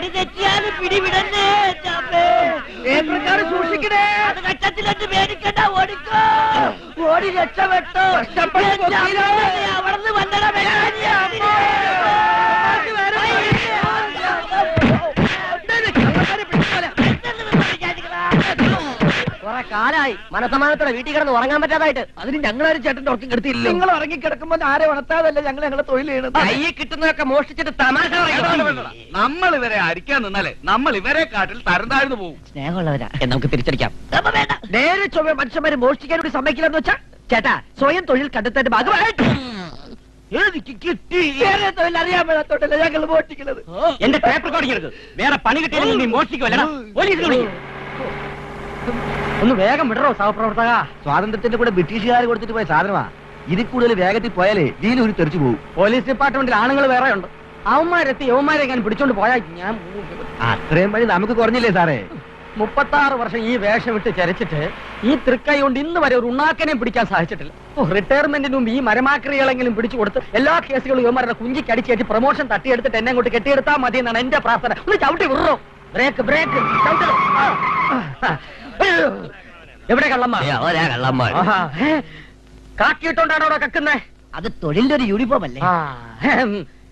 വഴി ചാപ്പേ. പേപ്പർക്കാർ സൂക്ഷിക്കണേ. അത് കച്ചത്തിലെന്ന് പേടിക്കണ്ട ഓടിക്കോ. ഓടി രക്ഷപ്പെട്ടോ. അമ്മേ, അവിടുന്ന് വന്നട കാലായി. മനസമാനത്തോടെ വീട്ടിൽ കിടന്ന് ഉറങ്ങാൻ പറ്റാതായിട്ട്. അതിന് ഞങ്ങളൊരു ചേട്ടൻ ഉറക്കം കിടത്തിയില്ല നിങ്ങൾ ഉറങ്ങി കിടക്കുമ്പോൾ ആരെ ഉണർത്താതല്ല ഞങ്ങൾ ഞങ്ങളെ തൊഴിൽ ചെയ്യണത്? കയ്യിൽ കിട്ടുന്നതൊക്കെ മോഷ്ടിച്ചിട്ട് തമാശ നമ്മൾ ഇവരെ അരിക്കാൻ നിന്നാലേ നമ്മൾ ഇവരെ കാട്ടിൽ തരം താഴ്ന്നു പോകും സ്നേഹമുള്ളവരാ. നമുക്ക് തിരിച്ചടിക്കാം. നേരെ ചൊവ്വ മനുഷ്യന്മാര് മോഷ്ടിക്കാൻ കൂടി സമ്മതിക്കില്ലെന്ന് വെച്ചാ ചേട്ടാ സ്വയം തൊഴിൽ കണ്ടെത്തേണ്ട ഭാഗമായിട്ട് എനിക്ക് കിട്ടി. വേറെ തൊഴിൽ അറിയാൻ മേളത്തോട്ടല്ല ഞങ്ങൾ മോഷ്ടിക്കുന്നത് എന്റെ പേപ്പർ കൊടുക്കരുത് എടുക്ക്. വേറെ പണി കിട്ടിയില്ലെങ്കിൽ നീ മോഷ്ടിക്കുമല്ലടാ പോലീസിനെ വിളിക്കും. ഒന്ന് വേഗം വിടറോ സഹപ്രവർത്തക. സ്വാതന്ത്ര്യത്തിന്റെ കൂടെ ബ്രിട്ടീഷുകാർ കൊടുത്തിട്ട് പോയ സാധനമാ. ഇതിൽ കൂടുതൽ വേഗത്തിൽ പോയാലേ വീൽ ഒരു തെറിച്ചു പോകും പോലീസ് ഡിപ്പാർട്ട്മെന്റിൽ ആണുങ്ങൾ വേറെ ഉണ്ട് അവന്മാരെത്തി യവന്മാരെ ഞാൻ പിടിച്ചോണ്ട് പോയാ ഞാൻ അത്രയും വഴി നമുക്ക് കുറഞ്ഞില്ലേ സാറേ? മുപ്പത്തി ആറ് വർഷം ഈ വേഷം വിട്ട് ചരച്ചിട്ട് ഈ തൃക്കൈ കൊണ്ട് ഇന്ന് വരെ ഒരു ഉണ്ണാക്കനെയും പിടിക്കാൻ സാധിച്ചിട്ടില്ല. റിട്ടയർമെന്റിനും മുമ്പ് ഈ മരമാക്രികളെങ്കിലും പിടിച്ചു കൊടുത്ത് എല്ലാ കേസുകളും ഇവന്മാരുടെ കുഞ്ചിക്ക് അടിച്ചേറ്റി പ്രൊമോഷൻ തട്ടിയെടുത്തിട്ട് എന്നെ കൊണ്ട് കെട്ടിയെടുത്താൽ മതി എന്നാണ് എന്റെ പ്രാർത്ഥന. ഒന്ന് ചവിട്ടി വിടറോ. ബ്രേക്ക് ബ്രേക്ക് ചവിട്ടോ. എവിടെ കള്ളമ്മ? കാക്കിയിട്ടോണ്ടാണോ അവിടെ കക്കുന്നേ അത് തൊഴിലിന്റെ ഒരു യൂണിഫോം അല്ലേ.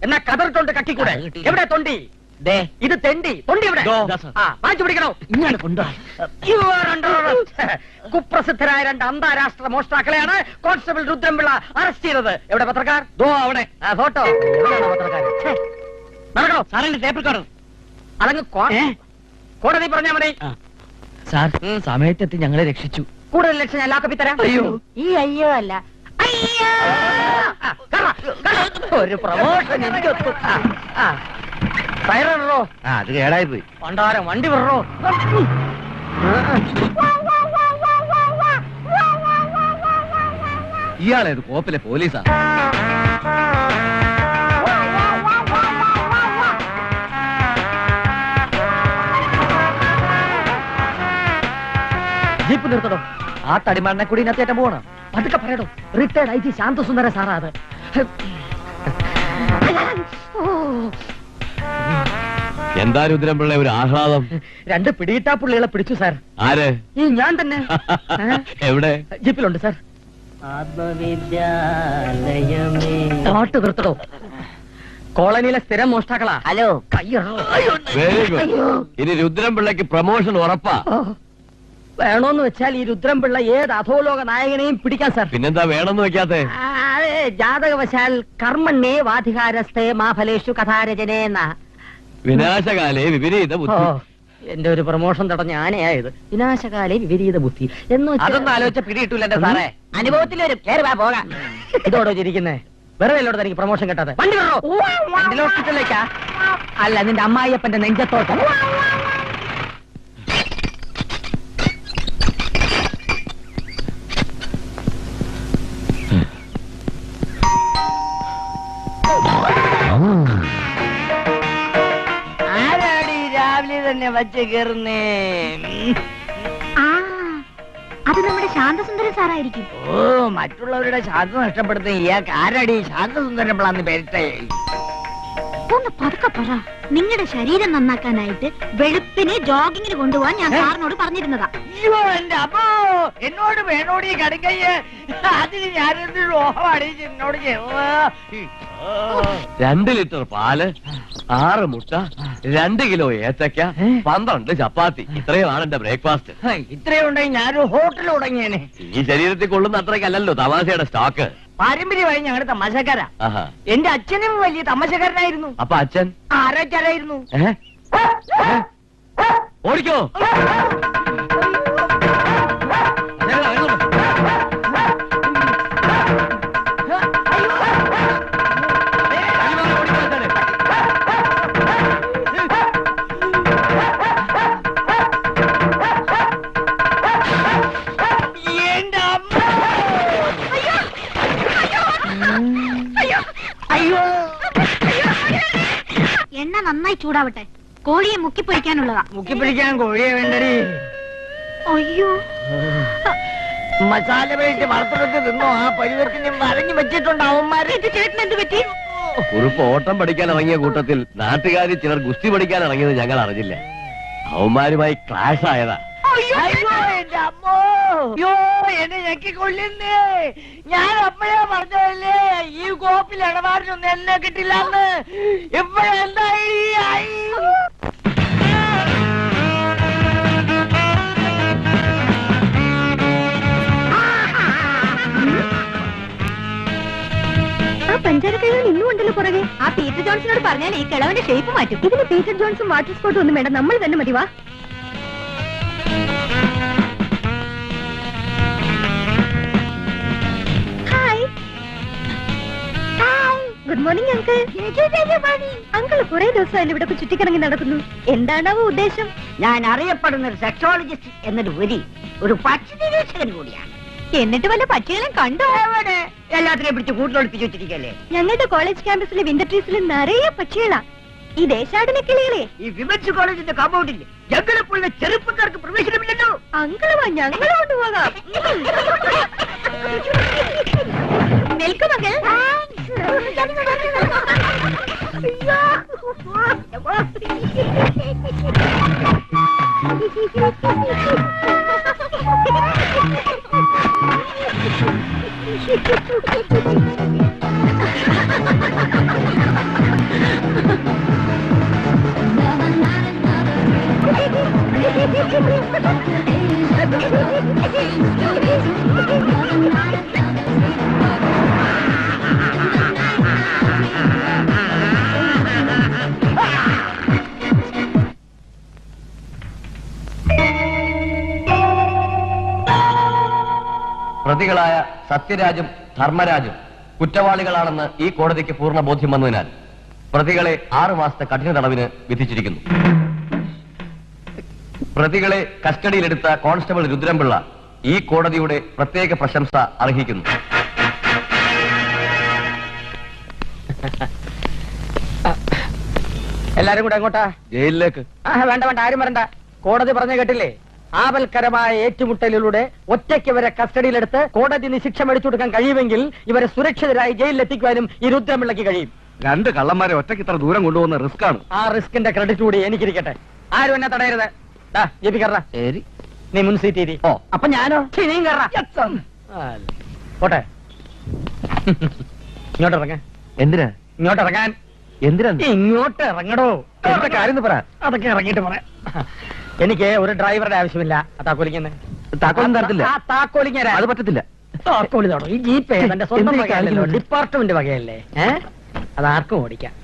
എന്നാ കതറിട്ടുണ്ട് കക്കിക്കൂടെ എവിടെ തൊണ്ടി? ദേ. ഇത് തെണ്ടി. തൊണ്ടി എവിടെ? വാങ്ങിച്ചു പിടിക്കണോ? ഇങ്ങനെ. കുപ്രസിദ്ധരായ രണ്ട് അന്താരാഷ്ട്ര മോഷ്ടാക്കളെയാണ് കോൺസ്റ്റബിൾ രുദ്രംപിള്ള അറസ്റ്റ് ചെയ്തത്. എവിടെ പത്രക്കാർ? ദോ അവിടെ. ഫോട്ടോ. പത്രക്കാർ. നടക്കണോ? സാറിന്റെ ടേപ്പ് അതങ്ങ് കോടതി പറഞ്ഞാ മതി. സാർ സമയത്തെത്തി ഞങ്ങളെ രക്ഷിച്ചു. കൂടുതൽ ലക്ഷം ഞാൻ ലാക്കപ്പി തരാം. അയ്യോ. ഈ അയ്യോ അല്ല. അയ്യോ. ആ, കേറാ, കേറാ. ഒരു പ്രമോഷൻ എനിക്ക് ടയറോ ആ അത് കേടായി പോയി പണ്ടാരം വണ്ടി വിടറോ ഇയാളേത് കോപ്പിലെ പോലീസാ? ജീപ്പ് നിർത്തടോ ആ തടിമണ്ണെ കൂടി ഇന്നത്തേറ്റം പോകണം പതുക്കെ പറയടോ. റിട്ടയർഡ് ഐ ജി ശാന്തസുന്ദര സാറാ അത്. എന്താ രുദ്രംപിള്ള ഒരു ആഹ്ലാദം? രണ്ട് പിടിയിട്ടാ പുള്ളികളെ പിടിച്ചു സാർ. ആര്? ഈ ഞാൻ തന്നെ? എവിടെ? ജീപ്പിലുണ്ട് സാർ. പാട്ട് നിർത്തടോ. കോളനിയിലെ സ്ഥിരം മോഷ്ടാക്കളാ. ഹലോ. കയ്യോ വെരി ഗുഡ് ഇനി രുദ്രംപിള്ളക്ക് പ്രമോഷൻ ഉറപ്പാ. വേണോന്ന് വെച്ചാൽ ഈ രുദ്രം പിള്ള ഏത് അധോലോക നായകനെയും പിടിക്കാൻ സാർ. പിന്നെന്താ വേണമെന്ന് വെക്കാത്തെ? ജാതകവശാൽ കർമ്മണ്ണേ വാധികാരസ്ഥേ മാഫലേഷു കഥാരചനേന്ന. വിനാശകാലേ വിപരീത ബുദ്ധി. എന്റെ ഒരു പ്രമോഷൻ തടഞ്ഞ ആനയായത്. വിനാശകാലെ വിപരീത ബുദ്ധി. എന്ന് അതൊന്നും ആലോചിച്ച പിടിയിട്ടില്ല എന്റെ സാറേ. അനുഭവത്തിൽ വരും കേറി വാ പോകാം. ഇതോടോ ചിരിക്കുന്നേ വെറുതെ അല്ലോട് തനിക്ക് പ്രൊമോഷൻ കിട്ടാതെ വണ്ടി ഹോസ്പിറ്റലിലേക്കാ അല്ല നിന്റെ അമ്മായിയപ്പന്റെ നെഞ്ചത്തോട്ട്. രാവിലെ തന്നെ വച്ച് കയറുന്നേ. ആ അത് നമ്മുടെ ശാന്തസുന്ദരൻ സാറായിരിക്കും. ഓ മറ്റുള്ളവരുടെ ശാന്ത നഷ്ടപ്പെടുത്തുന്ന ഇയാൾക്ക് ശാന്തസുന്ദരൻ ശാന്തസുന്ദരപ്പിളാന്ന് പേരിട്ടേ? ഒന്ന് പതുക്കെ പറ. നിങ്ങളുടെ ശരീരം നന്നാക്കാനായിട്ട് വെളുപ്പിനെ ജോഗിങ്ങിന് കൊണ്ടുപോവാൻ ഞാൻ സാറിനോട് പറഞ്ഞിരുന്നതാ. അയ്യോ എന്റെ അപ്പോ എന്നോട് വേണോടി കടുക്കയ്യ അതിന് രോഗമാണ് എന്നോട് ചെയ്തത്? രണ്ട് ലിറ്റർ പാൽ ആറ് മുട്ട രണ്ട് കിലോ ഏത്തക്ക പന്ത്രണ്ട് ചപ്പാത്തി. ഇത്രയുമാണ് എന്റെ ബ്രേക്ക്ഫാസ്റ്റ്. ഇത്രയും ഉണ്ടെങ്കിൽ ഞാനൊരു ഹോട്ടൽ തുടങ്ങിയേനെ. ഈ ശരീരത്തിൽ കൊള്ളുന്ന അത്രയ്ക്കല്ലല്ലോ തമാശയുടെ സ്റ്റോക്ക്. പാരമ്പര്യമായി ഞങ്ങളുടെ തമാശക്കാരാ. എന്റെ അച്ഛനും വലിയ തമാശക്കാരനായിരുന്നു. അപ്പൊ അച്ഛൻ? ആരാച്ചാരായിരുന്നു? ഓടിക്കോ. നന്നായി ചൂടാവട്ടെ. കോഴിയെ മുക്കി പൊരിക്കാനുള്ളതാ മുക്കി പിടിക്കാൻ കോഴിയെ വേണ്ടടി. അയ്യോ. മസാല പേരിട്ട് വറുത്തെടുത്ത് തിന്നോ. ആ പരുവത്തിന് വരഞ്ഞു വെച്ചിട്ടുണ്ട് അവന്മാരെ. ചേട്ടൻ എന്ത് പറ്റി? കുറിപ്പ് ഓട്ടം പഠിക്കാൻ ഇറങ്ങിയ കൂട്ടത്തിൽ നാട്ടുകാരി ചിലർ ഗുസ്തി പഠിക്കാൻ ഇറങ്ങിയത് ഞങ്ങൾ അറിഞ്ഞില്ല. അവന്മാരുമായി ക്ലാഷ് ആയതാ. എന്റെ അമ്മോ. അയ്യോ എന്നെ ഞെക്കി കൊള്ളുന്നേ ഞാൻ അപ്പഴേ പറഞ്ഞതല്ലേ? ഈ കോപ്പിൽ ഇടപാടിനൊന്നും എന്നെ കിട്ടില്ലെന്ന് ഇപ്പഴെന്തായി ആ പഞ്ചാരക്കൈകൾ ഇന്നും ഉണ്ടല്ലോ പുറകെ. ആ പീറ്റർ ജോൺസണോട് പറഞ്ഞാൽ ഈ കിളവന്റെ ഷേപ്പ് മാറ്റും. ഇതിന് പീറ്റർ ജോൺസും വാട്ടർ സ്പോട്ടും ഒന്നും വേണ്ട. നമ്മൾ തന്നെ മതി വാ. ഗുഡ് മോർണിംഗ് അങ്കിൾ അങ്കിൾ കുറെ ദിവസമായാലും ഇവിടെ ചുറ്റിക്കിറങ്ങി നടക്കുന്നു. എന്താണാവോ ഉദ്ദേശം? ഞാൻ അറിയപ്പെടുന്ന ഒരു സെക്സോളജിസ്റ്റ് എന്നതിലുപരി ഒരു പക്ഷി നിരീക്ഷകൻ കൂടിയാണ്. എന്നിട്ട് വല്ല പക്ഷികളും കണ്ടോ? എല്ലാത്തിനെയും പിടിച്ച് കൂട്ടിലൊളിപ്പിച്ചു വെച്ചിരിക്കല്ലേ ഞങ്ങളുടെ കോളേജ് ക്യാമ്പസിലെ വിന്റർ ട്രീസിൽ നിറയെ പക്ഷികളാ. ഈ ദേശാടന കിളികളെ? ഈ വിമൻസ് കോളേജിന്റെ കാമ്പൗണ്ടിൽ ഞങ്ങളെ പോലുള്ള ചെറുപ്പക്കാർക്ക് പ്രവേശനമില്ലല്ലോ. അങ്കിളുവാ ഞങ്ങളെ കൊണ്ടുപോകാം. നിൽക്കും മകൾ. പ്രതികളായ സത്യരാജും ധർമ്മരാജും കുറ്റവാളികളാണെന്ന് ഈ കോടതിക്ക് പൂർണ ബോധ്യം വന്നതിനാൽ പ്രതികളെ ആറു മാസത്തെ കഠിന തടവിന് വിധിച്ചിരിക്കുന്നു. പ്രതികളെ കസ്റ്റഡിയിലെടുത്ത കോൺസ്റ്റബിൾ രുദ്രംപിള്ള ഈ കോടതിയുടെ പ്രത്യേക പ്രശംസ അർഹിക്കുന്നു. എല്ലാരും കൂടെ അങ്ങോട്ടാ ജയിലിലേക്ക്. വേണ്ട വേണ്ട ആരും വരണ്ട. കോടതി പറഞ്ഞു കേട്ടില്ലേ? ആപൽക്കരമായ ഏറ്റുമുട്ടലിലൂടെ ഒറ്റയ്ക്ക് ഇവരെ കസ്റ്റഡിയിലെടുത്ത് കോടതി നിശിക്ഷ മേടിച്ചു കൊടുക്കാൻ കഴിയുമെങ്കിൽ ഇവരെ സുരക്ഷിതരായി ജയിലിൽ എത്തിക്കുവാനും ഈ രുദ്രമിളക്ക് കഴിയും. രണ്ട് കള്ളന്മാരെ ഒറ്റയ്ക്ക് ഇത്ര ദൂരം കൊണ്ടുപോകുന്ന റിസ്ക് ആണ്. ആ റിസ്കിന്റെ ക്രെഡിറ്റ് കൂടി എനിക്കിരിക്കട്ടെ. ആരും എന്നെ തടയരുത്. ദാ, ജെപി കയറാ ശരി. നീ മുൻ സീറ്റ്. ഓ. അപ്പൊ ഞാനോ? കയറാ ആ, പോട്ടെ. ഇങ്ങോട്ട് ഇറങ്ങാൻ എന്തിനാ? ഇങ്ങോട്ട് ഇറങ്ങാൻ എന്തിനാ? ഇങ്ങോട്ട് ഇറങ്ങടോ. എന്താ കാര്യം എന്ന് പറ. അതൊക്കെ ഇറങ്ങിയിട്ട് പറയാം എനിക്ക് ഒരു ഡ്രൈവറുടെ ആവശ്യമില്ല. ആ താക്കോലിങ്ങനെ താക്കോലും തരത്തില്ല. ആ താക്കോലിങ്ങനെ അത് പറ്റത്തില്ല. താക്കോലി തടോ ഈ ജീപ്പ് എന്റെ സ്വന്തം വകയല്ലല്ലോ ഡിപ്പാർട്ട്മെന്റ് വകയല്ലേ? ഏ? അത് ആർക്കും ഓടിക്കാം.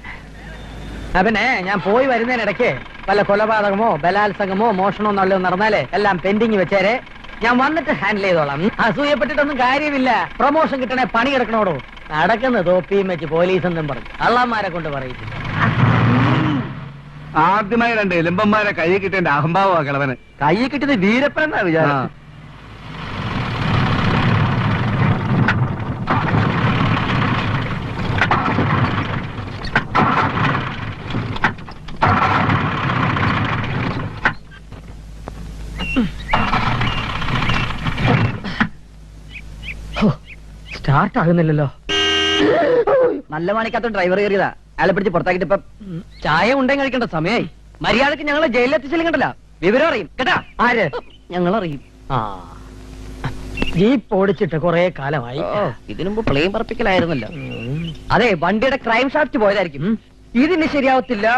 അവനെ പിന്നെ ഞാൻ പോയി വരുന്നതിനിടയ്ക്ക് വല്ല കൊലപാതകമോ ബലാത്സംഗമോ മോഷണമോ നല്ലതോ നടന്നാലേ എല്ലാം പെൻഡിങ് വെച്ചേരെ. ഞാൻ വന്നിട്ട് ഹാൻഡിൽ ചെയ്തോളാം. അസൂയപ്പെട്ടിട്ടൊന്നും കാര്യമില്ല. പ്രൊമോഷൻ കിട്ടണേ പണി കിടക്കണോടോ നടക്കുന്ന തോപ്പിയും വെച്ച് പോലീസ് എന്നും പറഞ്ഞു. അള്ളാന്മാരെ കൊണ്ട് പറയിച്ചു ആദ്യമായി രണ്ട് എലുമ്പന്മാരെ കൈ കിട്ടേണ്ട അഹംഭാവാ കിളവന്. കൈ കിട്ടിയത് വീരപ്പൻ എന്നാ വിചാരം സ്റ്റാർട്ട് ആകുന്നില്ലല്ലോ നല്ല മണിക്കകത്ത് ഡ്രൈവർ കയറിയതാ. അയാളെ പിടിച്ച് പുറത്താക്കിട്ട് ഇപ്പൊ ചായ ഉണ്ടെങ്കിൽ കഴിക്കേണ്ട സമയായി. മര്യാദയ്ക്ക് ഞങ്ങളെ ജയിലിൽ എത്തിച്ചില്ലെങ്കിൽ കണ്ടല്ല. വിവരം അറിയും. കേട്ടാ? ആര്? ഞങ്ങളറിയും. ആ. ജീപ്പ് ഓടിച്ചിട്ട് കുറെ കാലമായി. ഇതിനു മുമ്പ് പ്ലെയിൻ പറപ്പിക്കലായിരുന്നല്ലോ. അതെ വണ്ടിയുടെ ക്രൈം ഷാഫ്റ്റ് പോയതായിരിക്കും. ഇതിന് ശരിയാവത്തില്ല.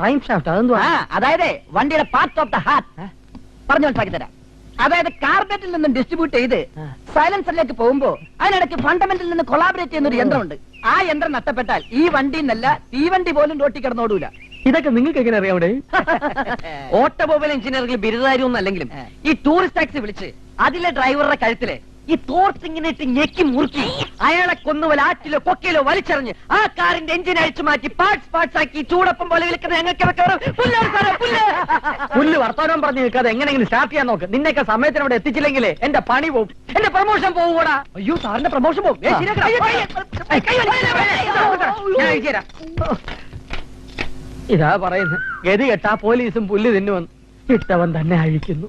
ക്രൈം ഷാഫ്റ്റ് അതെന്തുവാ? അതായത് വണ്ടിയുടെ പാർട്ട് ഓഫ് ദ ഹാർട്ട്. പറഞ്ഞു മനസ്സിലാക്കി തരാം. അതായത് കാർബറ്റിൽ നിന്നും ഡിസ്ട്രിബ്യൂട്ട് ചെയ്ത് സൈലൻസറിലേക്ക് പോകുമ്പോ അതിനിടയ്ക്ക് ഫണ്ടമെന്റിൽ നിന്ന് കൊളാബറേറ്റ് ചെയ്യുന്ന ഒരു യന്ത്രമുണ്ട്. ആ യന്ത്രം നഷ്ടപ്പെട്ടാൽ ഈ വണ്ടി എന്നല്ല തീവണ്ടി പോലും റോട്ടി കിടന്നോടൂല. ഇതൊക്കെ നിങ്ങൾക്ക് എങ്ങനെ അറിയാവിടെ ഓട്ടോമൊബൈൽ എഞ്ചിനീയറിംഗിൽ ബിരുദാരി ഒന്നും അല്ലെങ്കിലും ഈ ടൂറിസ്റ്റ് ടാക്സി വിളിച്ച് അതിലെ ഡ്രൈവറുടെ കഴുത്തിൽ ഈ തോർത്ത് ഇങ്ങനെ ഇട്ട് ഞെക്കി മുറുക്കി അയാളെ കൊന്നുപോലെ ആറ്റിലോ കൊക്കയിലോ വലിച്ചെറിഞ്ഞ് ആ കാറിന്റെ എഞ്ചിൻ അഴിച്ചു മാറ്റി പാർട്സ് പാർട്സ് ആക്കി ചൂടൊപ്പം പോലെ വിളിക്കുന്ന പുല്ല്. വർത്തമാനം പറഞ്ഞു നിൽക്കാതെ എങ്ങനെയെങ്കിലും സ്റ്റാർട്ട് ചെയ്യാൻ നോക്ക്. നിന്നെയൊക്കെ സമയത്തിന് അവിടെ എത്തിച്ചില്ലെങ്കിലേ എന്റെ പണി പോകും എന്റെ പ്രൊമോഷൻ പോകൂടാ അയ്യോ സാറിന്റെ പ്രൊമോഷൻ തരാം. ഇതാ പറയുന്നത്. ഗതി കെട്ടാ പോലീസും പുല്ല് തിന്നുവന്ന് ഇട്ടവൻ തന്നെ അഴിക്കുന്നു.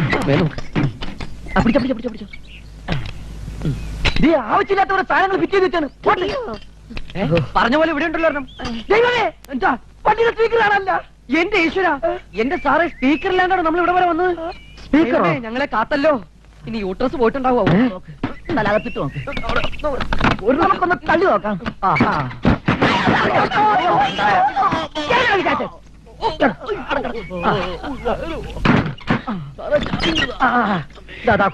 ആ, പിടിച്ചോ, പിടിച്ചോ, പിടിച്ചോ, പിടിച്ചോ. ഉം. ഈ ആവശ്യമില്ലാത്തവരെ സാധനങ്ങൾ ഫിറ്റ് ചെയ്ത് വെച്ചാണ് പറഞ്ഞ പോലെ ഇവിടെ ഉണ്ടല്ലോ. ദൈവമേ, എന്താ വണ്ടിയുടെ സ്പീക്കറാണല്ല എന്റെ ഈശ്വര എന്റെ സാറ് സ്പീക്കറിലാണ്ടാണ് നമ്മൾ ഇവിടെ വരെ വന്നത് സ്പീക്കറോ? ഞങ്ങളെ കാത്തല്ലോ ഇനി യൂട്രസ് പോയിട്ടുണ്ടാവോ തലകത്തിട്ട് ഒരു നമുക്കൊന്ന് തള്ളി നോക്കാം ആ, ദാ,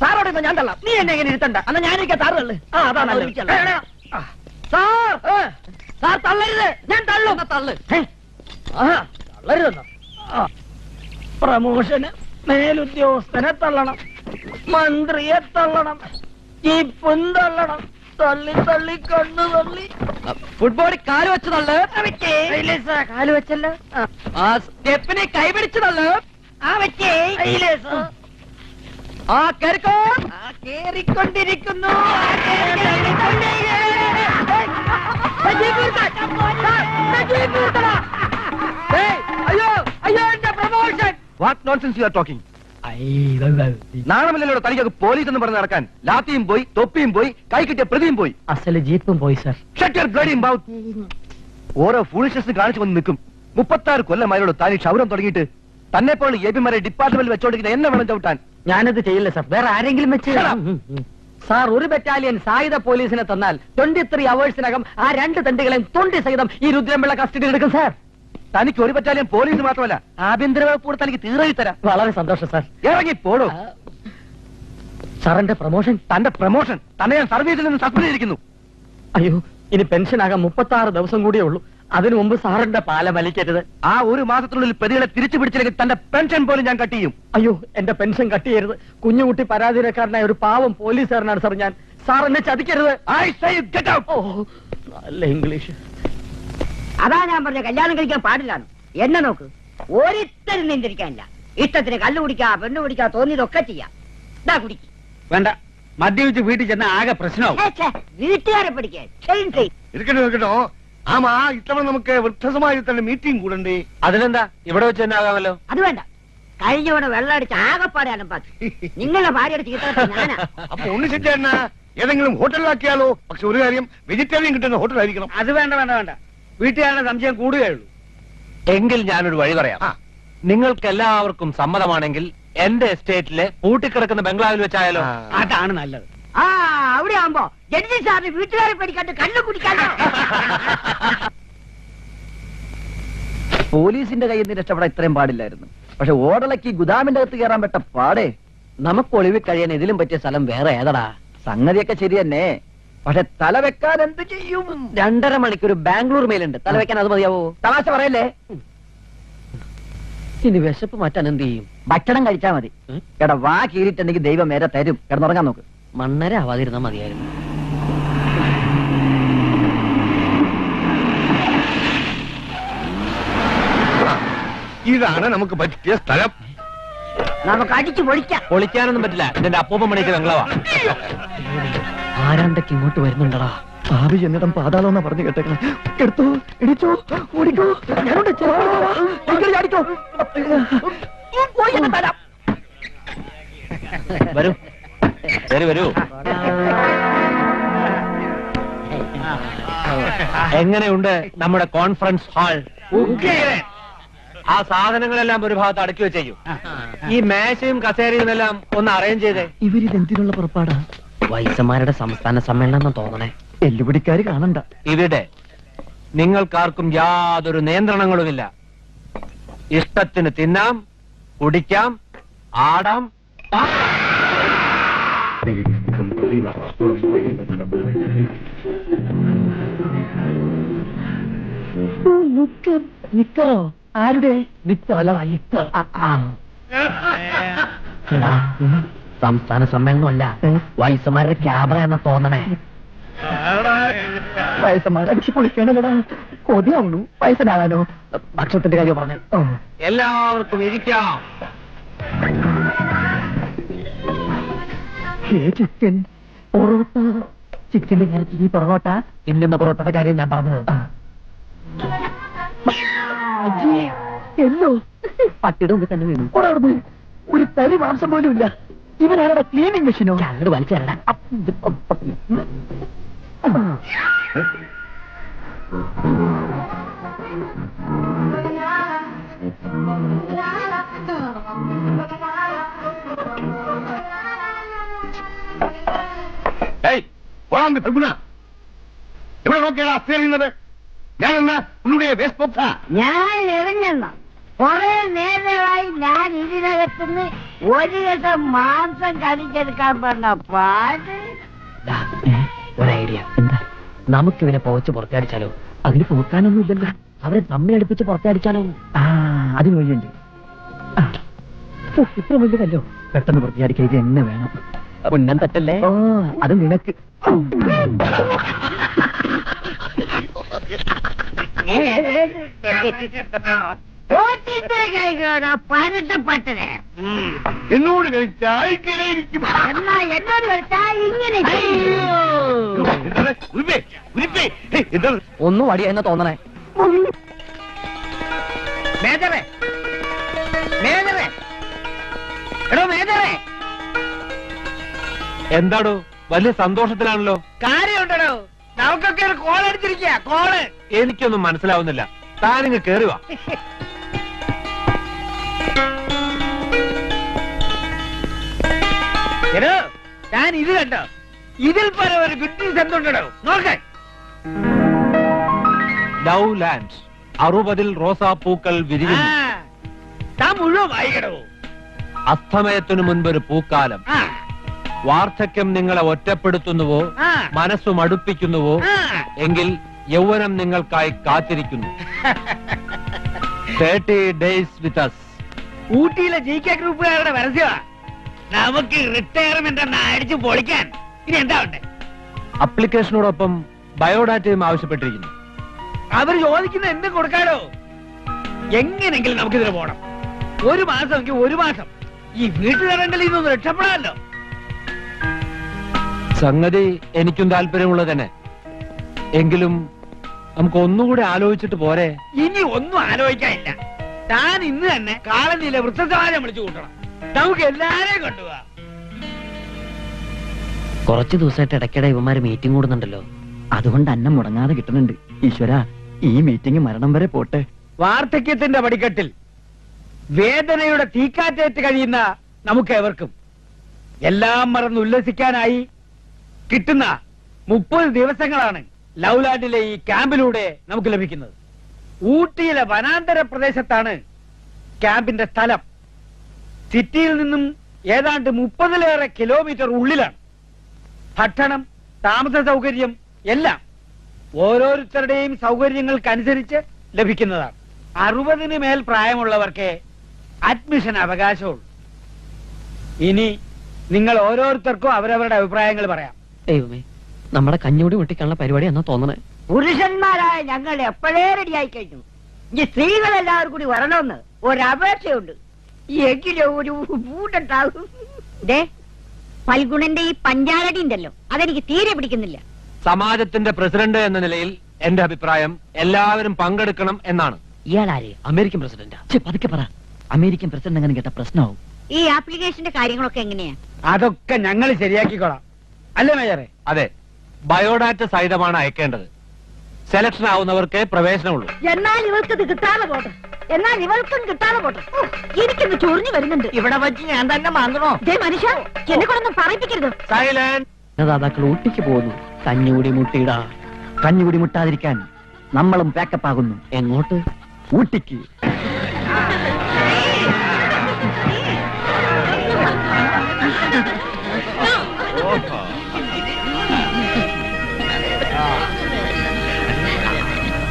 സാറോട് ഇരുന്നോ, ഞാൻ തള്ളാം. നീ എന്നെ എങ്ങനെ ഇരുത്തണ്ട. എന്നാ ഞാനിരിക്കാം സാറ് തള്ളു. ആ അതാ നല്ലത്. ഒരുമിച്ചല്ലേ? ഏ, ഏ, ആ. സാർ സാർ തള്ളരുത്. ഞാൻ തള്ളു. തള്ളു. തള്ളരുതെന്നോ. പ്രമോഷന് മേലുദ്യോഗസ്ഥനെ തള്ളണം. മന്ത്രിയെ തള്ളണം. ജീപ്പും തള്ളണം. തള്ളി തള്ളി കണ്ണു തള്ളി. ഫുട്ബോളിൽ കാൽ വെച്ചതല്ലേ കാൽ വെച്ചല്ലോ ആ സ്റ്റെപ്പിനെ കൈപിടിച്ചതല്ലോ ആ വെച്ചേ. ആ കരുക്കോ. ആ കേറിക്കൊണ്ടിരിക്കുന്നു. അയ്യോ അയ്യോ എന്റെ promotion what nonsense you are talking നാണമില്ലല്ലോ തനിക്കൊക്കെ പോലീസ് എന്ന് പറഞ്ഞ് നടക്കാൻ. ലാത്തിയും പോയി തൊപ്പിയും പോയി കൈ കിട്ടിയ പ്രതിയും പോയി. അസൽ ജീപ്പും പോയി സർ. ഓരോ ഫൂളിഷസ് കാണിച്ചു വന്ന് നിൽക്കും. മുപ്പത്താറ് കൊല്ലമാരോട് താൻ ഈ ക്ഷൗരം തുടങ്ങിയിട്ട്. തന്നെ പോലെ എ പിമാരെ ഡിപ്പാർട്ട്മെന്റ് വെച്ചോണ്ടിരിക്കുന്ന എന്നെ വേണം ചവിട്ടാൻ. ഞാനത് ചെയ്യില്ല സാർ വേറെ ആരെങ്കിലും വെച്ച് സാർ ഒരു ബറ്റാലിയൻ സായുധ പോലീസിനെ തന്നാൽ ട്വന്റി ത്രീ അവേഴ്സിനകം ആ രണ്ട് തണ്ടികളെയും തൊണ്ടി സഹിതം ഈ രുദ്രമ്പിള്ള കസ്റ്റഡിയിൽ എടുക്കും സാർ തനിക്ക് ഒരു ബറ്റാലിയൻ പോലീസ് മാത്രമല്ല ആഭ്യന്തര വകുപ്പ് കൂടെ തനിക്ക് തീറെഴുതി തരാം. വളരെ സന്തോഷം സാർ ഇറങ്ങി പോടോ. സാറിന്റെ പ്രൊമോഷൻ തന്റെ പ്രമോഷൻ തന്നെ ഞാൻ സർവീസിൽ നിന്ന് സസ്പെൻഡ് ചെയ്തിരിക്കുന്നു. അയ്യോ ഇനി പെൻഷൻ ആകാൻ മുപ്പത്തി ആറ് ദിവസം കൂടിയേ ഉള്ളൂ. അതിനു മുമ്പ് സാറിന്റെ പാല വലിക്കരുത്. ആ ഒരു മാസത്തിനുള്ളിൽ പ്രതികളെ തിരിച്ചു പിടിച്ചില്ലെങ്കിൽ തന്റെ പെൻഷൻ പോലും ഞാൻ കട്ട് ചെയ്യും അയ്യോ എന്റെ പെൻഷൻ കട്ട് ചെയ്യരുത് കുഞ്ഞുകുട്ടി പരാതിക്കാരനായ ഒരു പാവം പോലീസുകാരനാണ് സാർ ഞാൻ. സാർ എന്നെ ചതിക്കരുത്. ഐ say ഗെറ്റ് നല്ല ഇംഗ്ലീഷ്. അതാ ഞാൻ പറഞ്ഞ കല്യാണം കഴിക്കാൻ പാടില്ലാന്ന്. എന്നെ നോക്ക്. ഒരിത്തരും നിന്തിരിക്കാനില്ല ഇഷ്ടത്തിന് കല്ല് കുടിക്കാ പെണ്ണു കുടിക്കാ തോന്നിയതൊക്കെ ചെയ്യാം. ഇതാ കുടിക്ക്. വേണ്ട. മദ്യപിച്ച് വീട്ടിൽ ചെന്ന ആകെ പ്രശ്നമാവും. ഛേ, വീട്ടുകാരെ പഠിക്കേ ചെയ്യും ചെയ്യും ഇരിക്കട്ടെ ഇരിക്കട്ടോ. ആമാ ഇത്തവണ നമുക്ക് വൃദ്ധസമാജത്തിൽ തന്നെ മീറ്റിംഗ് കൂടണ്ടേ? അതിനെന്താ? ഇവിടെ വെച്ച് തന്നെ ആകാമല്ലോ. അത് വേണ്ട. കഴിഞ്ഞവണ് വെള്ളം അടിച്ച് ആകപ്പാടെ അലമ്പാക്കി നിങ്ങളുടെ ഭാര്യയുടെ ചീത്ത ഞാനാ. അപ്പൊ ഉണ്ണിശെറ്റേണ്ണ ഏതെങ്കിലും ഹോട്ടലിലാക്കിയാലോ? പക്ഷെ ഒരു കാര്യം വെജിറ്റേറിയൻ കിട്ടുന്ന ഹോട്ടലായിരിക്കണം. അത് വേണ്ട വേണ്ട വേണ്ട. വീട്ടുകാരുടെ സംശയം കൂടുകയുള്ളൂ എങ്കിൽ ഞാനൊരു വഴി പറയാം. ആ. നിങ്ങൾക്ക് എല്ലാവർക്കും സമ്മതമാണെങ്കിൽ എന്റെ എസ്റ്റേറ്റിലെ പൂട്ടിക്കിടക്കുന്ന ബംഗ്ലാവിൽ വെച്ചായാലോ? ആ. അതാണ് നല്ലത്. ആ അവിടെ ആവുമ്പോ ജഡ്ജി സാറിന് വീട്ടുകാരെ പഠിക്കാണ്ട് കണ്ണു കുടിക്കാൻ പോലീസിന്റെ കയ്യിൽ നിന്ന് രക്ഷപ്പെടാൻ ഇത്രയും പാടില്ലായിരുന്നു. പക്ഷെ ഓടലക്ക് ഗുദാമിന്റെ അകത്ത് കയറാൻ പറ്റ പാടേ നമുക്ക് ഒളിവിൽ കഴിയാൻ ഇതിലും പറ്റിയ സ്ഥലം വേറെ ഏതടാ? സംഗതിയൊക്കെ ശരി തന്നെ. പക്ഷെ തല വെക്കാൻ എന്ത് ചെയ്യും? രണ്ടര മണിക്കൂർ ബാംഗ്ലൂർ മേലുണ്ട്. തല വെക്കാൻ അത് മതിയാവോ? തമാശ പറയല്ലേ? ഇനി വിശപ്പ് മാറ്റാൻ എന്ത് ചെയ്യും? ഭക്ഷണം കഴിച്ചാ മതി. എടാ വാ കീറിട്ടുണ്ടെങ്കിൽ ദൈവം നേരെ തരും. കിടന്നുറങ്ങാൻ നോക്ക്. മണ്ണര ആവാതിരുന്ന മതിയായിരുന്നു. ഇതാണ് നമുക്ക് പറ്റിയ സ്ഥലം. നമുക്ക് അടിച്ചു പൊളിക്കാം. പൊളിക്കാനൊന്നും പറ്റില്ല. എന്റെ അപ്പൂപ്പൻ പണിക്ക് ബംഗ്ലാവാ. ആരാണ്ടൊക്കെ ഇങ്ങോട്ട് വരുന്നുണ്ടടാ? ഭാവി എന്നിടം പാതാളെന്നാ പറഞ്ഞു കേട്ടേക്കണം. എടുത്തോ ഇടിച്ചോ ഓടിക്കോ. ഞാനുണ്ട് വരൂ. വരൂ എങ്ങനെയുണ്ട് നമ്മുടെ കോൺഫറൻസ് ഹാൾ ആ സാധനങ്ങളെല്ലാം ഒരു ഭാഗത്ത് അടുക്കി വെച്ചേക്കും. ഈ മേശയും കസേരയും എല്ലാം ഒന്ന് അറേഞ്ച് ചെയ്തേ. ഇവരിതെന്തിനുള്ള പുറപ്പാടാ? വൈസന്മാരുടെ സംസ്ഥാന സമ്മേളനം തോന്നണേ. എല്ലുപിടിക്കാര് കാണണ്ട. ഇവിടെ നിങ്ങൾക്കാർക്കും യാതൊരു നിയന്ത്രണങ്ങളുമില്ല. ഇഷ്ടത്തിന് തിന്നാം കുടിക്കാം ആടാം. പാ- നിക്കറോ ആരുടെ നിക്കറല്ല നിക്കർ സംസ്ഥാന സമ്മേളനമല്ല. വയസ്സന്മാരുടെ ക്യാബറ എന്ന തോന്നണേ. വയസ്സന്മാരെ അടിച്ച് പൊളിക്കണല്ലടാ കൊതിയാവുന്നു. വയസ്സനാകാനോ. ഭക്ഷണത്തിന്റെ കാര്യം പറഞ്ഞു. എല്ലാവർക്കും ഇരിക്കാം. ചിക്കൻ. പൊറോട്ട. ചിക്കന്റെ കാര്യത്തിൽ ഈ പൊറോട്ട. ഇന്നുന്ന പൊറോട്ടയുടെ കാര്യം ഞാൻ പറഞ്ഞത്. എല്ലോ പട്ടിയുടെ മുമ്പിൽ തന്നെ വീണു. ഒരു തരി മാംസം പോലും ഇല്ല. ഇവനാരുടെ ക്ലീനിങ് മെഷീനോ അങ്ങോട്ട് വലിച്ചേരടാ Thank പോടാ എവിടെ നോക്കിയാണ് ഞാൻ എന്നാ വേസ്റ്റ് ഞാൻ കുറെ നേരമായി ഞാൻ ഇതിനകത്തുനിന്ന് ഒരു ഘട്ടം മാംസം കടിച്ചെടുക്കാൻ പറഞ്ഞ പാട്ട് ഒരു ഐഡിയ. എന്താ? നമുക്ക് ഇവനെ പോവച്ച് പുറത്തടിച്ചാലോ അതിന് പോക്കാനൊന്നും ഇല്ലല്ലോ. അവരെ തമ്മിൽ അടുപ്പിച്ച് പുറത്തടിച്ചാലോ ആ അതിന് വഴിയുണ്ട്. ഇത്ര വലുതല്ലോ പെട്ടെന്ന് പുറത്തടിക്കാൻ ഇത് എന്നെ വേണം. ഉന്നം തട്ടല്ലേ ഓ അത് നിനക്ക് പരട്ടപ്പെട്ടത് എന്നോട് കളിച്ചാൽ ഇങ്ങനെ ഇരിക്കും എന്നാ എന്നോട് കളിച്ചാ ഇങ്ങനെ? ഉരുപ്പേ, ഉരുപ്പേ. ഏയ്, എന്താണ്? ഒന്നും അടിയെന്ന് തോന്നണേ മേജറേ എന്താടോ? വലിയ സന്തോഷത്തിലാണല്ലോ. കാര്യമുണ്ടോ നമുക്കൊക്കെ ഒരു കോൾ അടിച്ചിരിക്കുക കോൾ എനിക്കൊന്നും മനസ്സിലാവുന്നില്ല. താനിങ്ങ് കേറുക ഞാൻ ഇത് കണ്ടോ? ഇതിൽ പല ഒരു ഗുഡ് ന്യൂസ് എന്തുണ്ടോ നോക്കേ. ലവ് ലാൻഡ് അറുപതിൽ റോസാപ്പൂക്കൾ വിരിഞ്ഞു മുഴുവൻ വായിക്കണോ അസ്തമയത്തിനു മുൻപ് ഒരു പൂക്കാലം. ആ വാർദ്ധക്യം നിങ്ങളെ ഒറ്റപ്പെടുത്തുന്നുവോ. മനസ്സു മടുപ്പിക്കുന്നുവോ എങ്കിൽ യൗവനം നിങ്ങൾക്കായി കാത്തിരിക്കുന്നു. തേർട്ടി ഡേയ്സ് വിത്ത് അസ് ഊട്ടിയിലെ ജി കെ ഗ്രൂപ്പുകാരുടെ പരസ്യമാ. നമുക്ക് റിട്ടയർമെന്റ് എന്ന് അടിച്ചു പൊളിക്കാൻ. ഇനി എന്താ ഉണ്ട് അപ്ലിക്കേഷനോടൊപ്പം ബയോഡാറ്റയും ആവശ്യപ്പെട്ടിരിക്കുന്നു. അവർ ചോദിക്കുന്ന എന്ത് കൊടുക്കാനോ എങ്ങനെങ്കിലും നമുക്കിതിന് പോണം. ഒരു മാസമെങ്കിൽ ഒരു മാസം. ഈ വീട്ടുകാരെങ്കിലും ഇതൊന്ന് രക്ഷപ്പെടാമല്ലോ സംഗതി എനിക്കും താല്പര്യമുള്ളത് തന്നെ എങ്കിലും നമുക്ക് ഒന്നുകൂടി ആലോചിച്ചിട്ട് പോരെ. ഇനി ഒന്നും ആലോചിക്കാനില്ല. താൻ ഇന്ന് തന്നെ കാളനിയിലെ വൃത്തസമാജം വിളിച്ചു കൂട്ടണം. നമുക്ക് എല്ലാരെയും കൊണ്ടുപോവാ കുറച്ച് ദിവസമായിട്ട് ഇടയ്ക്കിടെ ഇവന്മാര് മീറ്റിംഗ് കൂടുന്നുണ്ടല്ലോ. അതുകൊണ്ട് അന്നം മുടങ്ങാതെ കിട്ടുന്നുണ്ട്. ഈശ്വര ഈ മീറ്റിംഗ് മരണം വരെ പോട്ടെ. വാർദ്ധക്യത്തിന്റെ പടിക്കെട്ടിൽ വേദനയുടെ തീക്കാറ്റേറ്റ് കഴിയുന്ന നമുക്ക് എവർക്കും എല്ലാം മറന്ന് ഉല്ലസിക്കാനായി കിട്ടുന്ന മുപ്പത് ദിവസങ്ങളാണ് ലൗലാൻഡിലെ ഈ ക്യാമ്പിലൂടെ നമുക്ക് ലഭിക്കുന്നത്. ഊട്ടിയിലെ വനാന്തര പ്രദേശത്താണ് ക്യാമ്പിന്റെ സ്ഥലം. സിറ്റിയിൽ നിന്നും ഏതാണ്ട് മുപ്പതിലേറെ കിലോമീറ്റർ ഉള്ളിലാണ്. ഭക്ഷണം താമസ സൗകര്യം എല്ലാം ഓരോരുത്തരുടെയും സൗകര്യങ്ങൾക്കനുസരിച്ച് ലഭിക്കുന്നതാണ്. അറുപതിന് മേൽ പ്രായമുള്ളവർക്ക് അഡ്മിഷൻ അവകാശമുള്ളൂ. ഇനി നിങ്ങൾ ഓരോരുത്തർക്കും അവരവരുടെ അഭിപ്രായങ്ങൾ പറയാം. ദൈവമേ നമ്മുടെ കഞ്ഞൂടി മുട്ടിക്കാനുള്ള പരിപാടി എന്നാ തോന്നണേ. പുരുഷന്മാരായ ഞങ്ങൾ എപ്പോഴേ റെഡിയായി കഴിഞ്ഞു. ഇനി സ്ത്രീകളെല്ലാവരും കൂടി വരണമെന്ന് ഒരപേക്ഷയുണ്ട്. എങ്കിലും ഒരു പൂട്ടുണ്ടാവും ദേ ഫൽഗുണന്റെ ഈ പഞ്ചാരടി ഉണ്ടല്ലോ അതെനിക്ക് തീരെ പിടിക്കുന്നില്ല. സമാജത്തിന്റെ പ്രസിഡന്റ് എന്ന നിലയിൽ എന്റെ അഭിപ്രായം എല്ലാവരും പങ്കെടുക്കണം എന്നാണ്. ഇയാളാരെ? അമേരിക്കൻ പ്രസിഡന്റാ? ഛെ, പതുക്കെ പറ. അമേരിക്കൻ പ്രസിഡന്റ് അങ്ങനെ കേട്ട പ്രശ്നമാവും. ഈ ആപ്ലിക്കേഷന്റെ കാര്യങ്ങളൊക്കെ എങ്ങനെയാ? അതൊക്കെ ഞങ്ങൾ ശരിയാക്കിക്കോളാം. അല്ലേ മേജറെ? അതെ. ബയോഡാറ്റ സഹിതമാണ് അയക്കേണ്ടത്. സെലക്ഷൻ ആവുന്നവർക്ക് പ്രവേശനമുള്ളൂ. എന്നാൽ ഇവൾക്ക് ഇത് കിട്ടാതെ പോട്ടെ. എന്നാൽ ഇവൾക്കും കിട്ടാതെ പോട്ടെ. ഓ, എനിക്കൊന്ന് ചൊറിഞ്ഞു വരുന്നുണ്ട്. ഇവിടെ വെച്ച് ഞാൻ തന്നെ മാന്തണോ? ദേ മനുഷ്യ എന്നെ കൊണ്ടൊന്നും പറയിപ്പിക്കരുത്. സൈലന്റ് ഊട്ടിക്ക് പോകുന്നു. കഞ്ഞുകൂടി മുട്ടിയിടാ. കഞ്ഞുകൂടി മുട്ടാതിരിക്കാൻ നമ്മളും പാക്കപ്പ് ആകുന്നു. എങ്ങോട്ട്? ഊട്ടിക്ക്.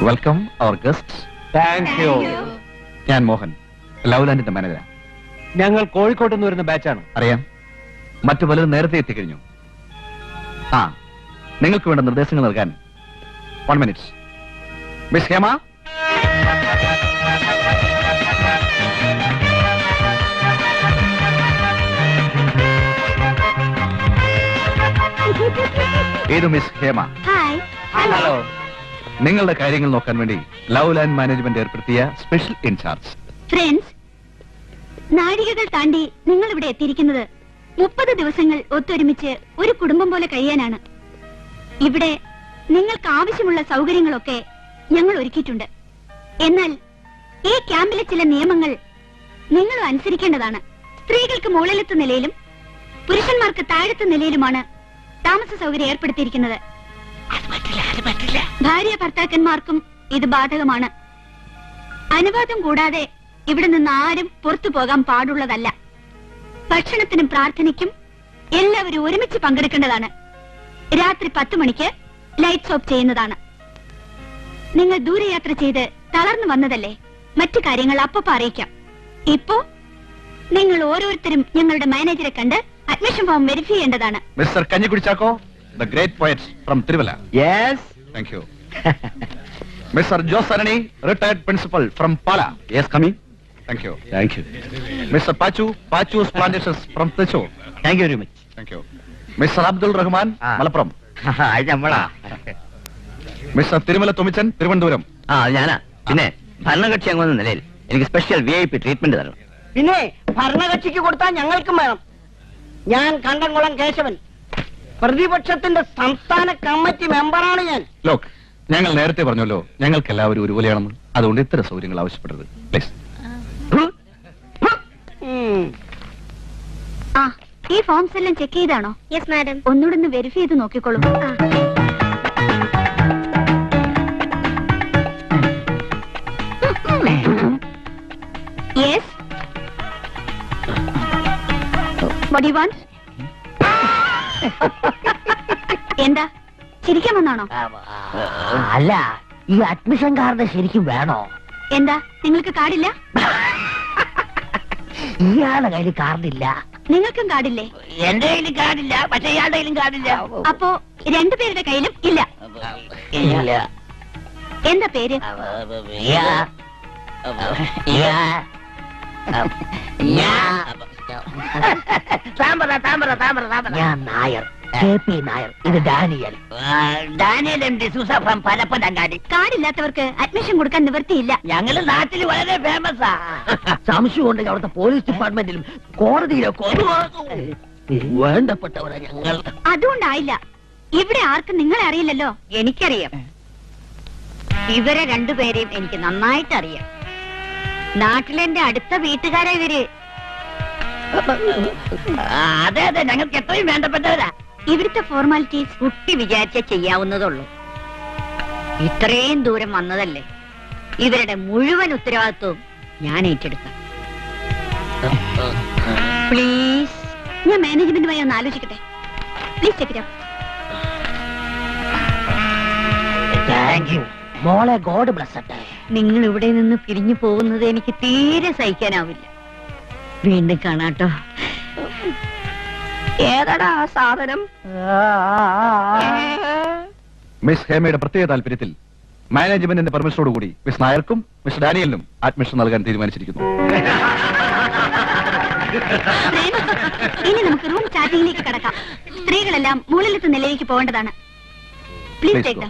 Welcome our guest thank you ഞാൻ മോഹൻ ലവ്ലാൻഡിന്റെ മാനേജർ ഞങ്ങൾ കോഴിക്കോട്ട് നിന്ന് വരുന്ന ബാച്ചാണ് അറിയാം. മറ്റു പലരും നേരത്തെ എത്തിക്കഴിഞ്ഞു. ആ നിങ്ങൾക്ക് വേണ്ട നിർദ്ദേശങ്ങൾ നൽകാൻ. വൺ മിനിറ്റ് മിസ് ഹേമ ഇത് മിസ് ഹേമ ഹലോ നിങ്ങളുടെ കാര്യങ്ങൾ നോക്കാൻ വേണ്ടി ലവ് ലാൻഡ് മാനേജ്മെന്റ് ഏർപ്പെടുത്തിയ സ്പെഷ്യൽ ഇൻചാർജ്. ഫ്രണ്ട്സ് നാഴികകൾ താണ്ടി നിങ്ങൾ ഇവിടെ എത്തിയിരിക്കുന്നത് മുപ്പത് ദിവസങ്ങൾ ഒത്തൊരുമിച്ച് ഒരു കുടുംബം പോലെ കഴിയാനാണ്. ഇവിടെ നിങ്ങൾക്ക് ആവശ്യമുള്ള സൗകര്യങ്ങളൊക്കെ ഞങ്ങൾ ഒരുക്കിയിട്ടുണ്ട്. എന്നാൽ ഈ ക്യാമ്പിലെ ചില നിയമങ്ങൾ നിങ്ങൾ അനുസരിക്കേണ്ടതാണ്. സ്ത്രീകൾക്ക് മുകളിലത്തെ നിലയിലും പുരുഷന്മാർക്ക് താഴത്തെ നിലയിലുമാണ് താമസ സൗകര്യം ഏർപ്പെടുത്തിയിരിക്കുന്നത്. ഭാര്യ ഭർത്താക്കന്മാർക്കും ഇത് ബാധകമാണ്. അനുവാദം കൂടാതെ ഇവിടെ നിന്ന് ആരും പുറത്തു പോകാൻ പാടുള്ളതല്ല. ഭക്ഷണത്തിനും പ്രാർത്ഥനയ്ക്കും എല്ലാവരും ഒരുമിച്ച് പങ്കെടുക്കേണ്ടതാണ്. രാത്രി പത്ത് മണിക്ക് ലൈറ്റ്സ് ഓഫ് ചെയ്യുന്നതാണ്. നിങ്ങൾ ദൂരയാത്ര ചെയ്ത് തളർന്നു വന്നതല്ലേ? മറ്റു കാര്യങ്ങൾ അപ്പപ്പ അറിയിക്കാം. ഇപ്പോ നിങ്ങൾ ഓരോരുത്തരും ഞങ്ങളുടെ മാനേജറെ കണ്ട് അഡ്മിഷൻ ഫോം വെരിഫൈ ചെയ്യേണ്ടതാണ്. Mister Kanjikkudichacko yes thank you Mister Jose Arani retired principal from Pala yes coming thank you thank you Mister Pachu Pachu's plantations from Thrissur thank you very much thank you Mister Abdul Rahman ആ. മലപ്പുറം അത് നമ്മളാ. Mister Thirumala തുമിച്ചൻ Thiruvananthapuram ആ അത് ഞാനാ. പിന്നെ ഭരണകക്ഷി അംഗമെന്ന നിലയിൽ എനിക്ക് special V I P treatment തരണം. പിന്നെ ഭരണകക്ഷിക്ക് കൊടുത്താൽ ഞങ്ങൾക്കും വേണം. ഞാൻ കണ്ടംകുളം കേശവൻ. പ്രതിപക്ഷത്തിന്റെ സംസ്ഥാന കമ്മിറ്റി മെമ്പറാണ് ഞാൻ. ലോക്ക് ഞങ്ങൾ നേരത്തെ പറഞ്ഞല്ലോ ഞങ്ങൾക്ക് എല്ലാവരും ഒരുപോലെയാണെന്ന്. അതുകൊണ്ട് ഇത്തരം സൗകര്യങ്ങൾ ആവശ്യപ്പെടരുത്. പ്ലീസ് ആ ഈ ഫോംസ് എല്ലാം ചെക്ക് ചെയ്താണോ? യെസ് മാഡം ഒന്നുകൂടെ ഒന്ന് വെരിഫൈ ചെയ്ത് നോക്കിക്കോളൂ. യെസ് വട്ട് യു വാണ്ട് എന്താ? ശരിക്കും വന്നാണോ? അല്ല ഈ അഡ്മിഷൻ കാർഡ് ശരിക്കും വേണോ? എന്താ? നിങ്ങൾക്ക് കാർഡില്ല? ഇയാളുടെ കയ്യിൽ കാർഡില്ല. നിങ്ങൾക്കും കാർഡില്ലേ? എന്റെ കയ്യിൽ കാർഡില്ല പക്ഷെ ഇയാളുടെ കയ്യിലും കാർഡില്ല. അപ്പോ രണ്ടുപേരുടെ കയ്യിലും ഇല്ല? ഇല്ല. എന്താ പേര്? ഞാൻ നായർ കെ പി നായർ ഇത് ഡാനിയൽ. ഡാനിയൽ എം ഡി സുസഫം പരപ്പനങ്ങാടി കാർഡില്ലാത്തവർക്ക് അഡ്മിഷൻ കൊടുക്കാൻ നിവൃത്തിയില്ല. ഞങ്ങൾ നാട്ടിൽ വളരെ ഫേമസാ. സംശയം ഉണ്ടെങ്കിൽ അവിടുത്തെ പോലീസ് ഡിപ്പാർട്ട്മെന്റിലും കോടതിയിലൊക്കെ വേണ്ടപ്പെട്ടവരാ ഞങ്ങൾ. അതുകൊണ്ടായില്ല. ഇവിടെ ആർക്കും നിങ്ങളെ അറിയില്ലല്ലോ. എനിക്കറിയാം. ഇവരെ രണ്ടുപേരെയും എനിക്ക് നന്നായിട്ട് അറിയാം നാട്ടിലെന്റെ അടുത്ത വീട്ടുകാരെ ഇവർ അതെ അതെ ഞങ്ങൾക്ക് എത്രയും വേണ്ടപ്പെട്ടവരാ. ഇവിടുത്തെ ഫോർമാലിറ്റീസ് കുട്ടി വിചാരിച്ച ചെയ്യാവുന്നതുള്ളൂ. ഇത്രയും ദൂരം വന്നതല്ലേ? ഇവരുടെ മുഴുവൻ ഉത്തരവാദിത്വവും ഞാൻ ഏറ്റെടുക്കാം. പ്ലീസ് ഞാൻ മാനേജ്മെന്റുമായി ഒന്ന് ആലോചിക്കട്ടെ. പ്ലീസ് താങ്ക് യു മോളെ ഗോഡ് ബ്ലസ് നിങ്ങൾ ഇവിടെ നിന്ന് പിരിഞ്ഞു പോകുന്നത് എനിക്ക് തീരെ സഹിക്കാനാവില്ല. വീണ്ടും കാണാട്ടോ. ഏതടാ ആ സാധനം? മിസ് ഹേമയുടെ പ്രത്യേക താല്പര്യത്തിൽ മാനേജ്മെന്റിന്റെ പെർമിഷനോടുകൂടി മിസ് നായർക്കും മിസ് ഡാനിയലിനും അഡ്മിഷൻ നൽകാൻ തീരുമാനിച്ചിരിക്കുന്നു. ഇനി നമുക്ക് റൂം ചാറ്റിംഗിലേക്ക് കടക്കാം. സ്ത്രീകളെല്ലാം മുകളിലത്തെ നിലയിലേക്ക് പോകേണ്ടതാണ്. പ്ലീസ് Please ടേക്ക്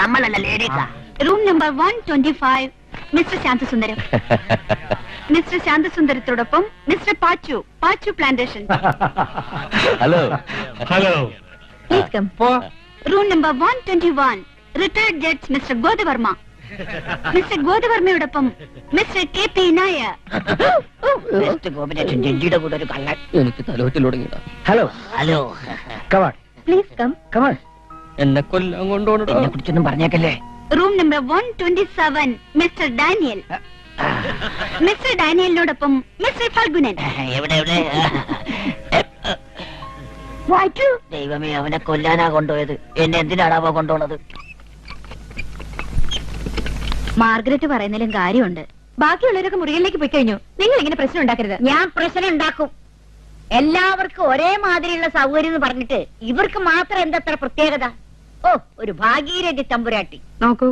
നമ്മളല്ല ലേഡീസാ room number one twenty five Mister Shanthasundaram. Mister ശാന്തസുന്ദരത്തോടൊപ്പം Mister Pachu Pachu plantation. Hello hello please come room number one twenty one retired judge Mister Godavarma Mister ഗോദവർമ്മയോടൊപ്പം mister K P Nair ജഡ്ജിയുടെ കൂടെ ഒരു കള്ളൻ. എനിക്ക് തലോറ്റിൽ തുടങ്ങിയതാ. Hello hello come on please come come on എന്നെ കൊല്ലം കൊണ്ടുപോകണോ? എന്നെ കുറിച്ചൊന്നും പറഞ്ഞേക്കല്ലേ. Room number one twenty seven Mister Daniel. Mister ഡാനിയലിനോടൊപ്പം mister Phalgunan. എവിടെ എവിടെ? ദൈവമേ അവനെ കൊല്ലാനാ കൊണ്ടുപോയത്. എന്നെ എന്തിനാണാവോ കൊണ്ടുപോണത്? മാർഗരറ്റ് പറയുന്നതിലും കാര്യമുണ്ട്. ബാക്കിയുള്ളവരൊക്കെ മുറികളിലേക്ക് പോയി കഴിഞ്ഞു. നിങ്ങൾ ഇങ്ങനെ പ്രശ്നം ഉണ്ടാക്കരുത്. ഞാൻ പ്രശ്നം ഉണ്ടാക്കും. എല്ലാവർക്കും ഒരേ മാതിരിയുള്ള സൗകര്യം എന്ന് പറഞ്ഞിട്ട് ഇവർക്ക് മാത്രം എന്തത്ര പ്രത്യേകത? ഓ ഒരു ഭാഗീരഥി തമ്പുരാട്ടി. നോക്കൂ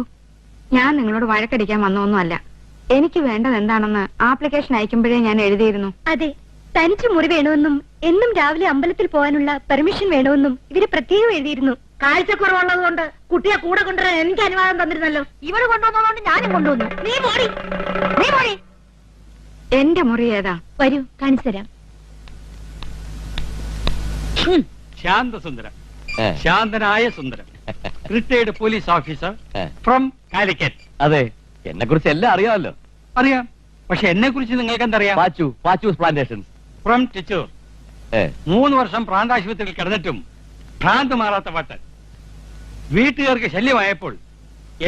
ഞാൻ നിങ്ങളോട് വഴക്കടിക്കാൻ വന്നൊന്നുമല്ല എനിക്ക് വേണ്ടത് എന്താണെന്ന് ആപ്ലിക്കേഷൻ അയക്കുമ്പോഴേ ഞാൻ എഴുതിയിരുന്നു. അതെ തനിച്ച് മുറി വേണമെന്നും എന്നും രാവിലെ അമ്പലത്തിൽ പോകാനുള്ള പെർമിഷൻ വേണമെന്നും ഇവർ പ്രത്യേകം എഴുതിയിരുന്നു. കാഴ്ചക്കുറവുള്ളതുകൊണ്ട് കുട്ടിയെ കൂടെ കൊണ്ടുവരാൻ എനിക്ക് അനുവാദം തന്നിരുന്നല്ലോ. ഇവർ കൊണ്ടുവന്നതുകൊണ്ട് ഞാനും കൊണ്ടുവന്നു. നീ മോളി നീ മോളി എന്റെ മുറി ഏതാ? വരൂ കാണിച്ചു തരാം. Shanthasundaram. ശാന്തനായ Sundaram. Retired police officer from Calicut. അതെ. എന്നെ കുറിച്ച് എല്ലാം അറിയാമല്ലോ. അറിയാം. പക്ഷെ എന്നെ കുറിച്ച് നിങ്ങൾക്ക് എന്തറിയാം? പാച്ചു പാച്ചൂസ് പ്ലാന്റേഷൻസ് ഫ്രം ടിച്ചൂർ മൂന്ന് വർഷം പ്രാന്താശുപത്രിയിൽ കിടന്നിട്ടും ഭ്രാന്ത് മാറാത്ത വട്ടൻ വീട്ടുകാർക്ക് ശല്യമായപ്പോൾ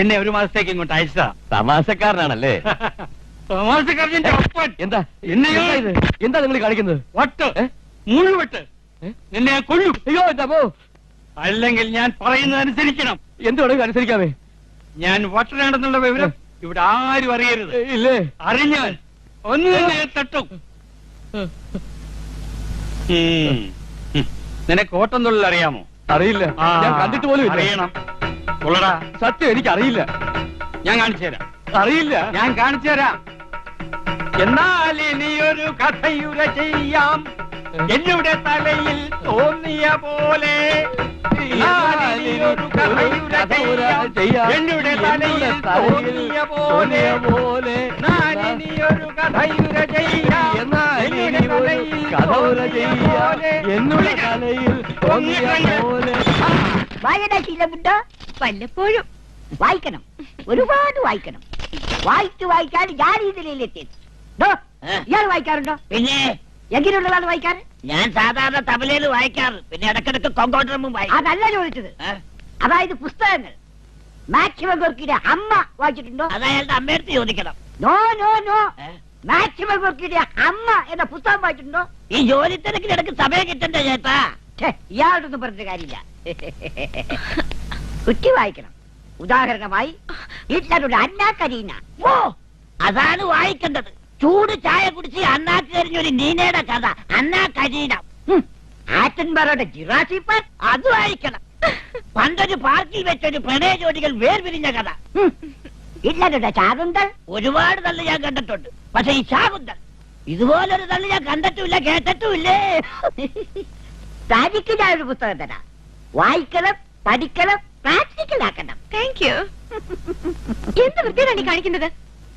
എന്നെ ഒരു മാസത്തേക്ക് ഇങ്ങോട്ട് അയച്ചതാ. തമാശക്കാരനാണല്ലേ? തമാശക്കാരന്റെ എന്താ? എന്നെയോ എന്താ നിങ്ങൾ കാണിക്കുന്നത്? വട്ട്? മൂന്ന് വട്ട്? നിന്നെ കൊല്ലും. അയ്യോ എന്താ അല്ലെങ്കിൽ ഞാൻ പറയുന്നതനുസരിക്കണം എന്തുകൊണ്ട് അനുസരിക്കാമേ. ഞാൻ വട്ടനാണെന്നുള്ള വിവരം ഇവിടെ ആരും അറിയരുത്. ഇല്ലേ? അറിഞ്ഞാൽ ഒന്ന് തന്നെ തട്ടും. നിനക്ക് ഓട്ടംതുള്ളിൽ അറിയാമോ? അറിയില്ല. ഞാൻ കണ്ടിട്ട് പോലും അറിയണം. കൊള്ളടാ. സത്യം എനിക്ക് അറിയില്ല. ഞാൻ കാണിച്ചു തരാം. അറിയില്ല. ഞാൻ കാണിച്ചു തരാം. എന്നാൽ ഇനിയൊരു കഥയുര ചെയ്യാം. എന്നുടെ തലയിൽ തോന്നിയ പോലെ. എന്നുടെ തലയിൽ തോന്നിയ പോലെ പോലെ നാലിനിയൊരു കഥയുര. എന്നുടെ തലയിൽ തോന്നിയ പോലെ. വായനാശീല ബുദ്ധ വല്ലപ്പോഴും. വായിക്കണം. ഒരുപാട് വായിക്കണം. വായിച്ചു വായിക്കാൻ ഞാൻ ദോ, ഇയാൾ വായിക്കാറുണ്ടോ? പിന്നെ? എങ്ങനെയുള്ളതാണ് വായിക്കാൻ? ഞാൻ സാധാരണ തബലയിൽ വായിക്കാറ്. പിന്നെ ഇടക്കിടക്ക് കൊങ്കോട്ടറമ്പും വായിക്കും. അതല്ല ചോദിച്ചത്. അതായത് പുസ്തകങ്ങൾ. മാക്സിമം ഗോർക്കിയുടെ അമ്മ വായിച്ചിട്ടുണ്ടോ? അതായത് അമ്മയടുത്ത് ചോദിക്കണം. No no no. മാക്സിമം ഗോർക്കിയുടെ അമ്മ എന്ന പുസ്തകം വായിച്ചിട്ടുണ്ടോ? ഈ ജോലി തിരക്കിനിടക്ക് സമയം കിട്ടണ്ടേ ചേട്ടാ? ഇയാളൊന്നും ഇയാളോടൊന്നും പറഞ്ഞിട്ട് കാര്യമില്ല. കുറ്റി വായിക്കണം. ഉദാഹരണമായി ഹിറ്റ്ലറുടെ അന്ന കരീന. ഓ അതാണ് വായിക്കേണ്ടത്. ചൂട് ചായ കുടിച്ച് അണ്ണാക്ക് കരിഞ്ഞൊരു നീനയുടെ കഥ. അന്നാ കരീന ആറ്റൻപാറയുടെ ആറ്റൻബറോയുടെ അതും വായിക്കണം. പണ്ടൊരു പാർക്കിൽ വെച്ചൊരു പ്രണയ ജോലികൾ വേർപിരിഞ്ഞ കഥ. ഇല്ല ചാകുന്തൽ ഒരുപാട് തള്ളി ഞാൻ കണ്ടിട്ടുണ്ട്. പക്ഷെ ഈ ചാകുന്തൽ ഇതുപോലൊരു തള്ളി ഞാൻ കണ്ടിട്ടുമില്ല കേട്ടിട്ടുമില്ലേ? തനിക്ക് ഞാൻ ഒരു പുസ്തകം തരാം. വായിക്കണം പഠിക്കണം പ്രാക്ടിക്കൽ ആക്കണം താങ്ക് യു എന്ത് വൃത്തിയാണ് കാണിക്കുന്നത്?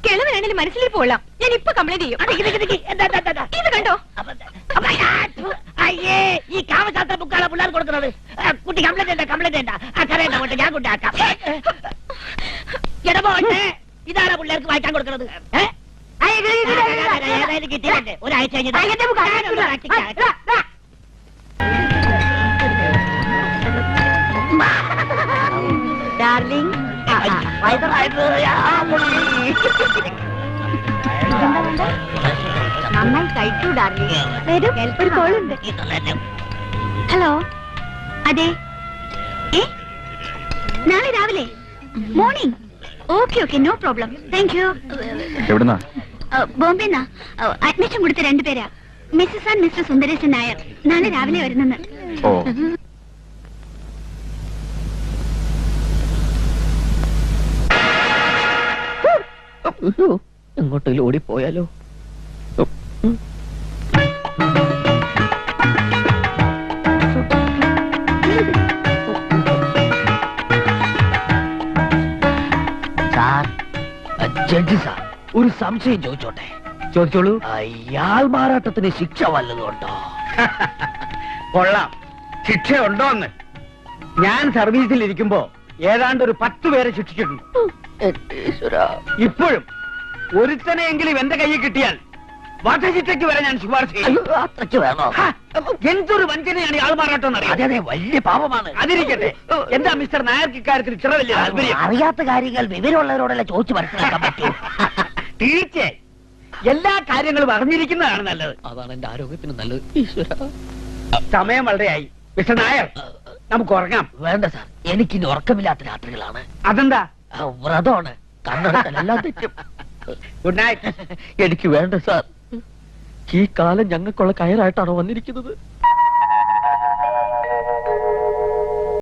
കിളവനാണെങ്കിലും മനസ്സിൽ പോകാം ഞാൻ ഇപ്പൊ കംപ്ലൈന്റ് ചെയ്യും? ഇത് കണ്ടോ അയ്യേ ഈ കാമശാസ്ത്ര ബുക്കാണ് പിള്ളേർ കൊടുക്കുന്നത് കുട്ടി കംപ്ലൈന്റ് ഉണ്ട് കംപ്ലൈന്റ് ഉണ്ട് കരയണ്ട പോട്ടെ ഞാൻ കൊണ്ടാക്കാം ഇടപോട്ടെ ഇതാണ് പിള്ളേർക്ക് വായിക്കാൻ കൊടുക്കുന്നത് ഏതായാലും കിട്ടിയില്ലേ ഒരാഴ്ച കഴിഞ്ഞ് അയ്യ, എന്റെ ബുക്ക് ഞാനൊന്ന് അടിക്കില്ല. പ്രാക്ടിക്കാം. ആ, ആ, ആ. ഡാർലിംഗ് നന്നായി ഡാർലിംഗ് വരൂ. ഒരു കോളുണ്ട് ഹലോ. അതെ. ഏ? നാളെ രാവിലെ? Morning. Okay okay no problem. Thank you എവിടുന്നാ? ബോംബെന്നാ. അഡ്മിഷൻ കൊടുത്ത രണ്ടുപേരാ Mrs and Mister Sundareshan Nair. നാളെ രാവിലെ വരുന്നെന്ന്. എങ്ങോട്ടെങ്കിലും ഓടിപ്പോയാലോ? ജഡ്ജി സാർ ഒരു സംശയം ചോദിച്ചോട്ടെ? ചോദിച്ചോളൂ. അയാൾ മാറാട്ടത്തിന് ശിക്ഷ വല്ലതും ഉണ്ടോ കൊള്ളാം. ശിക്ഷ ഉണ്ടോന്ന് ഞാൻ സർവീസിൽ ഇരിക്കുമ്പോ ഏതാണ്ട് ഒരു പത്ത് പേരെ ശിക്ഷിച്ചിട്ടുണ്ട്. ഇപ്പോഴും ഒരുത്തനെയെങ്കിലും എന്റെ കയ്യിൽ കിട്ടിയാൽ വധശിക്ഷയ്ക്ക് വരെ ഞാൻ ശുപാർശ എന്തൊരു വഞ്ചനയാണ് ഇയാൾ മാറാട്ടം അതെ അതെ വലിയ പാപമാണ്. അതിരിക്കട്ടെ. എന്താ മിസ്റ്റർ നായർക്ക് ഇക്കാര്യത്തിൽ ഇത്ര വലിയ താല്പര്യം അറിയാത്ത കാര്യങ്ങൾ വിവരമുള്ളവരോടല്ല ചോദിച്ചു മനസ്സിലാക്കാൻ പറ്റൂ? തീർച്ചയായും. എല്ലാ കാര്യങ്ങളും അറിഞ്ഞിരിക്കുന്നതാണ് നല്ലത്. അതാണ് എന്റെ ആരോഗ്യത്തിന് നല്ലത്. ഈശ്വര. സമയം ആയി മിസ്റ്റർ നായർ നമുക്ക് ഉറങ്ങാം. വേണ്ട സാർ എനിക്കിനി ഉറക്കമില്ലാത്ത രാത്രികളാണ്. അതെന്താ? വ്രതമാണ്. കണ്ണെടുക്കലെല്ലാം തെറ്റും. ഗുഡ് നൈറ്റ് എനിക്ക് വേണ്ട സാർ. ഈ കാലം ഞങ്ങൾക്കുള്ള കയറായിട്ടാണോ വന്നിരിക്കുന്നത്?